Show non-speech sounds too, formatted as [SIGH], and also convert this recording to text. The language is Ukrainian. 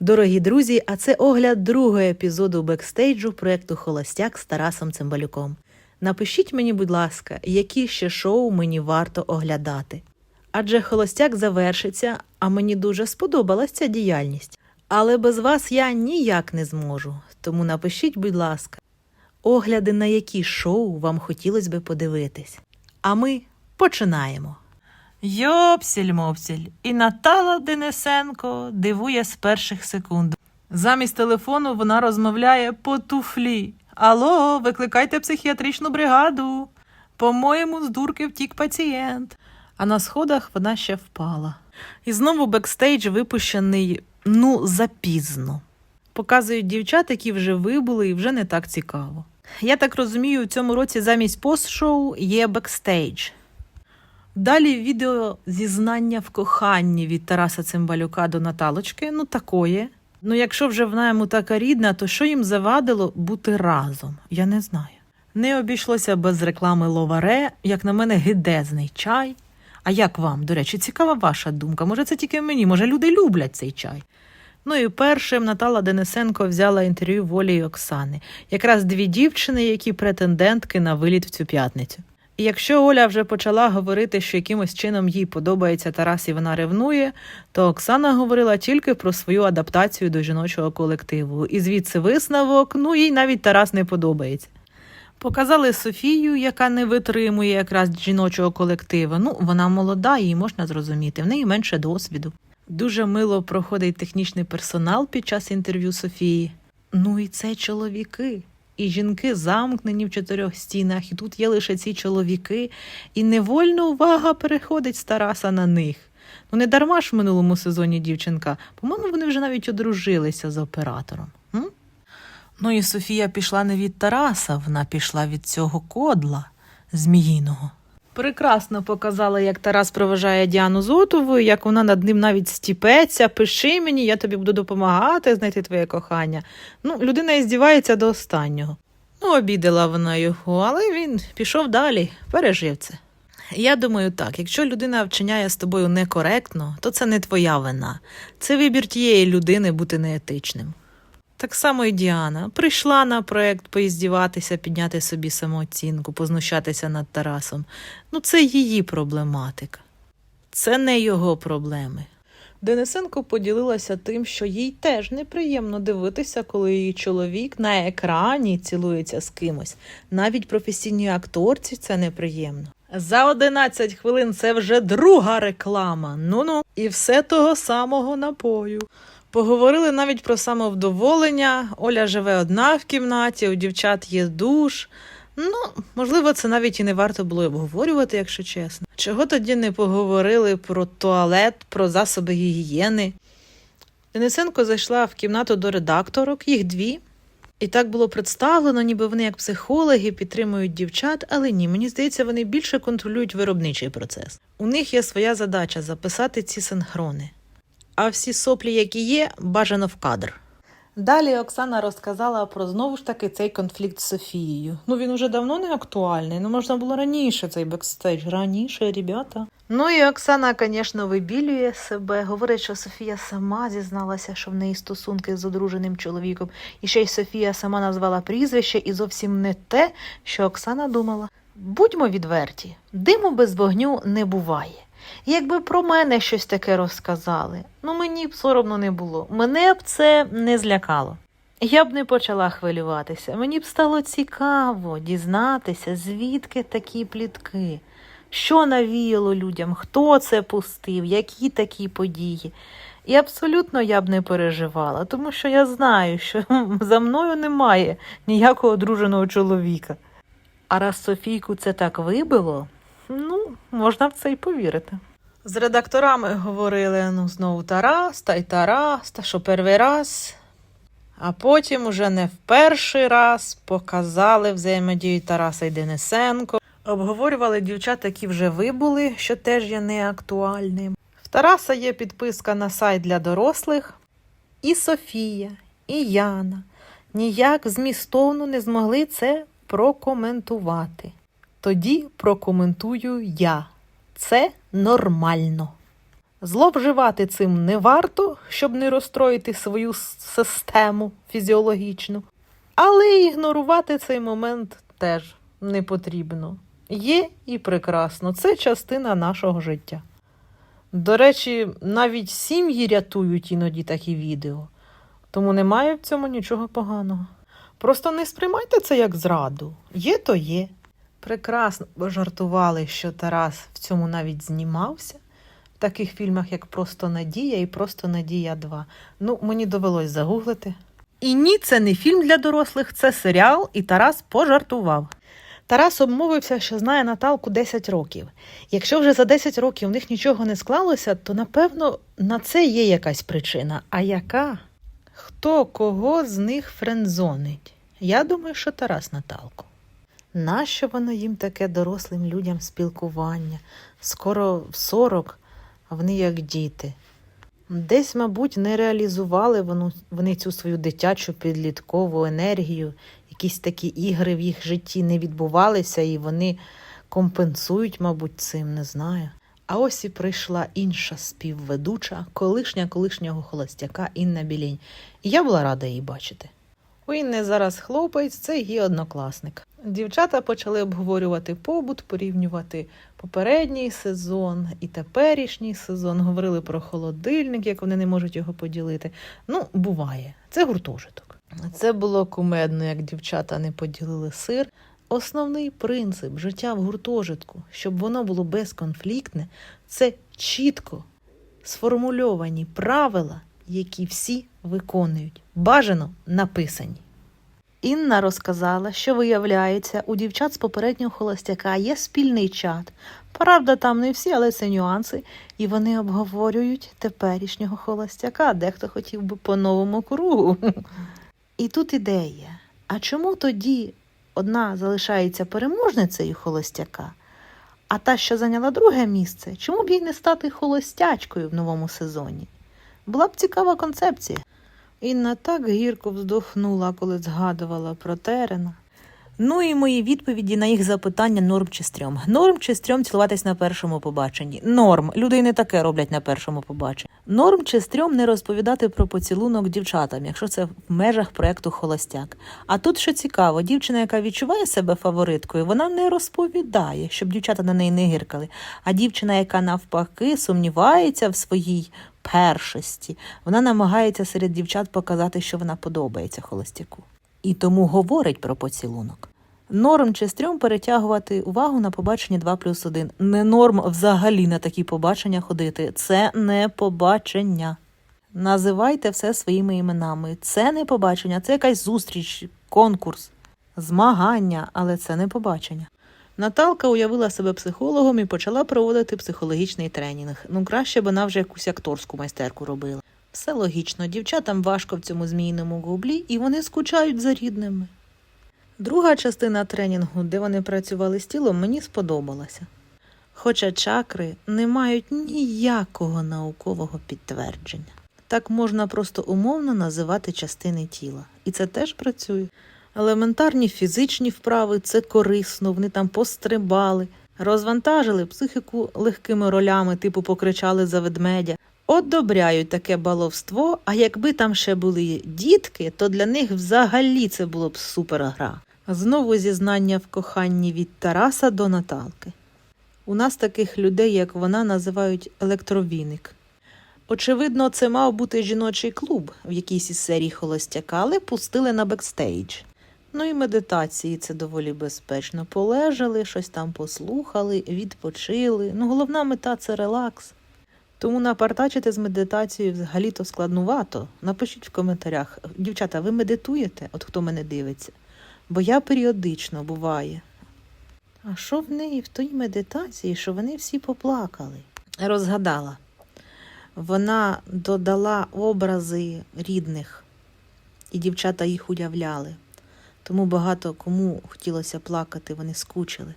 Дорогі друзі, а це огляд другого епізоду бекстейджу проєкту Холостяк з Тарасом Цимбалюком. Напишіть мені, будь ласка, які ще шоу мені варто оглядати. Адже холостяк завершиться, а мені дуже сподобалась ця діяльність. Але без вас я ніяк не зможу. Тому напишіть, будь ласка, огляди на які шоу вам хотілося би подивитись. А ми починаємо. Йопсіль-мопсіль. І Натала Денисенко дивує з перших секунд. Замість телефону вона розмовляє по туфлі. Алло, викликайте психіатричну бригаду. По-моєму, з дурки втік пацієнт. А на сходах вона ще впала. І знову бекстейдж випущений ну запізно. Показують дівчат, які вже вибули і вже не так цікаво. Я так розумію, у цьому році замість пост-шоу є бекстейдж. Далі відео зізнання в коханні від Тараса Цимбалюка до Наталочки. Ну, такое. Ну, якщо вже вона йому така рідна, то що їм завадило бути разом? Я не знаю. Не обійшлося без реклами ловаре, як на мене, гидезний чай. А як вам, до речі, цікава ваша думка? Може, це тільки мені, може, люди люблять цей чай. Ну і першим Натала Денисенко взяла інтерв'ю Волі і Оксани. Якраз дві дівчини, які претендентки на виліт в цю п'ятницю. Якщо Оля вже почала говорити, що якимось чином їй подобається Тарас і вона ревнує, то Оксана говорила тільки про свою адаптацію до жіночого колективу. І звідси висновок, ну їй навіть Тарас не подобається. Показали Софію, яка не витримує якраз жіночого колективу. Ну, вона молода, її можна зрозуміти, в неї менше досвіду. Дуже мило проходить технічний персонал під час інтерв'ю Софії. Ну і це чоловіки. І жінки замкнені в чотирьох стінах, і тут є лише ці чоловіки, і невольно увага переходить з Тараса на них. Ну не дарма ж в минулому сезоні дівчинка. По-моєму, вони вже навіть одружилися з оператором. М? Ну і Софія пішла не від Тараса, вона пішла від цього кодла зміїного. Прекрасно показала, як Тарас проважає Діану Зотову, як вона над ним навіть стіпеться, пиши мені, я тобі буду допомагати знайти твоє кохання. Ну, людина і здівається до останнього. Ну, обідала вона його, але він пішов далі, пережив це. Я думаю так, якщо людина вчиняє з тобою некоректно, то це не твоя вина. Це вибір тієї людини бути неетичним. Так само і Діана прийшла на проект поїздіватися, підняти собі самооцінку, познущатися над Тарасом. Ну, це її проблематика. Це не його проблеми. Денисенко поділилася тим, що їй теж неприємно дивитися, коли її чоловік на екрані цілується з кимось. Навіть професійній акторці це неприємно. За 11 хвилин це вже друга реклама. Ну-ну, і все того самого напою. Поговорили навіть про самовдоволення. Оля живе одна в кімнаті, у дівчат є душ. Ну, можливо, це навіть і не варто було обговорювати, якщо чесно. Чого тоді не поговорили про туалет, про засоби гігієни? Денисенко зайшла в кімнату до редакторок, їх дві. І так було представлено, ніби вони як психологи підтримують дівчат, але ні, мені здається, вони більше контролюють виробничий процес. У них є своя задача записати ці синхрони. А всі соплі, які є, бажано в кадр. Далі Оксана розказала про знову ж таки цей конфлікт з Софією. Ну він уже давно не актуальний. Ну можна було раніше цей бекстейдж. Раніше, ребята. Ну і Оксана, звісно, вибілює себе. Говорить, що Софія сама зізналася, що в неї стосунки з одруженим чоловіком. І ще й Софія сама назвала прізвище і зовсім не те, що Оксана думала. Будьмо відверті, диму без вогню не буває. Якби про мене щось таке розказали, ну мені б соромно не було. Мене б це не злякало. Я б не почала хвилюватися. Мені б стало цікаво дізнатися, звідки такі плітки, що навіяло людям, хто це пустив, які такі події. І абсолютно я б не переживала, тому що я знаю, що [LAUGHS] за мною немає ніякого одруженого чоловіка. А раз Софійку це так вибило, ну, можна в це й повірити. З редакторами говорили ну, знову Тарас, та й Тарас, та що перший раз. А потім уже не в перший раз показали взаємодію Тараса і Денисенко. Обговорювали дівчат, які вже вибули, що теж є неактуальним. В Тараса є підписка на сайт для дорослих. І Софія, і Яна ніяк змістовно не змогли це прокоментувати. Тоді прокоментую я. Це нормально. Зловживати цим не варто, щоб не розстроїти свою систему фізіологічну. Але ігнорувати цей момент теж не потрібно. Є і прекрасно. Це частина нашого життя. До речі, навіть сім'ї рятують іноді такі відео, тому немає в цьому нічого поганого. Просто не сприймайте це як зраду. Є то є. Прекрасно жартували, що Тарас в цьому навіть знімався. В таких фільмах, як Просто Надія і Просто Надія 2. Ну, мені довелось загуглити. І ні, це не фільм для дорослих, це серіал, і Тарас пожартував. Тарас обмовився, що знає Наталку 10 років. Якщо вже за 10 років у них нічого не склалося, то напевно на це є якась причина. А яка? Хто кого з них френдзонить? Я думаю, що Тарас Наталку. Нащо воно їм таке дорослим людям спілкування? Скоро в 40, а вони як діти. Десь, мабуть, не реалізували вони цю свою дитячу підліткову енергію, якісь такі ігри в їх житті не відбувалися, і вони компенсують, мабуть, цим, не знаю. А ось і прийшла інша співведуча, колишня колишнього холостяка Інна Білінь. І я була рада її бачити. У Інни зараз хлопець, це її однокласник. Дівчата почали обговорювати побут, порівнювати попередній сезон і теперішній сезон. Говорили про холодильник, як вони не можуть його поділити. Ну, буває, це гуртожиток. Це було кумедно, як дівчата не поділили сир. Основний принцип життя в гуртожитку, щоб воно було безконфліктне, це чітко сформульовані правила, які всі виконують, бажано написані. Інна розказала, що виявляється, у дівчат з попереднього холостяка є спільний чат. Правда, там не всі, але це нюанси, і вони обговорюють теперішнього холостяка. Дехто хотів би по новому кругу. І тут ідея: а чому тоді одна залишається переможницею холостяка, а та, що зайняла друге місце, чому б їй не стати холостячкою в новому сезоні? Була б цікава концепція. Інна так гірко вздохнула, коли згадувала про Терена. Ну і мої відповіді на їх запитання норм чи стрьом. Норм чи стрьом цілуватись на першому побаченні. Норм. Люди не таке роблять на першому побаченні. Норм чи стрьом не розповідати про поцілунок дівчатам, якщо це в межах проекту Холостяк. А тут що цікаво, дівчина, яка відчуває себе фавориткою, вона не розповідає, щоб дівчата на неї не гиркали. А дівчина, яка навпаки сумнівається в своїй першості, вона намагається серед дівчат показати, що вона подобається холостяку. І тому говорить про поцілунок. Норм чи стрьом перетягувати увагу на побачення 2 плюс 1. Не норм взагалі на такі побачення ходити. Це не побачення. Називайте все своїми іменами. Це не побачення, це якась зустріч, конкурс, змагання, але це не побачення. Наталка уявила себе психологом і почала проводити психологічний тренінг. Ну, краще б вона вже якусь акторську майстерку робила. Все логічно, дівчатам важко в цьому змійному гублі, і вони скучають за рідними. Друга частина тренінгу, де вони працювали з тілом, мені сподобалася. Хоча чакри не мають ніякого наукового підтвердження. Так можна просто умовно називати частини тіла. І це теж працює. Елементарні фізичні вправи це корисно, вони там пострибали, розвантажили психіку легкими ролями, типу покричали за ведмедя. Одобряють таке баловство, а якби там ще були дітки, то для них взагалі це було б супергра. Знову зізнання в коханні від Тараса до Наталки. У нас таких людей, як вона, називають електровіник. Очевидно, це мав бути жіночий клуб в якійсь із серій холостяка, але пустили на бекстейдж. Ну і медитації це доволі безпечно. Полежали, щось там послухали, відпочили. Ну, головна мета це релакс. Тому напартачити з медитацією взагалі-то складнувато. Напишіть в коментарях, дівчата, ви медитуєте, от хто мене дивиться? Бо я періодично буває. А що в неї в тій медитації, що вони всі поплакали? Розгадала. Вона додала образи рідних, і дівчата їх уявляли. Тому багато кому хотілося плакати, вони скучили.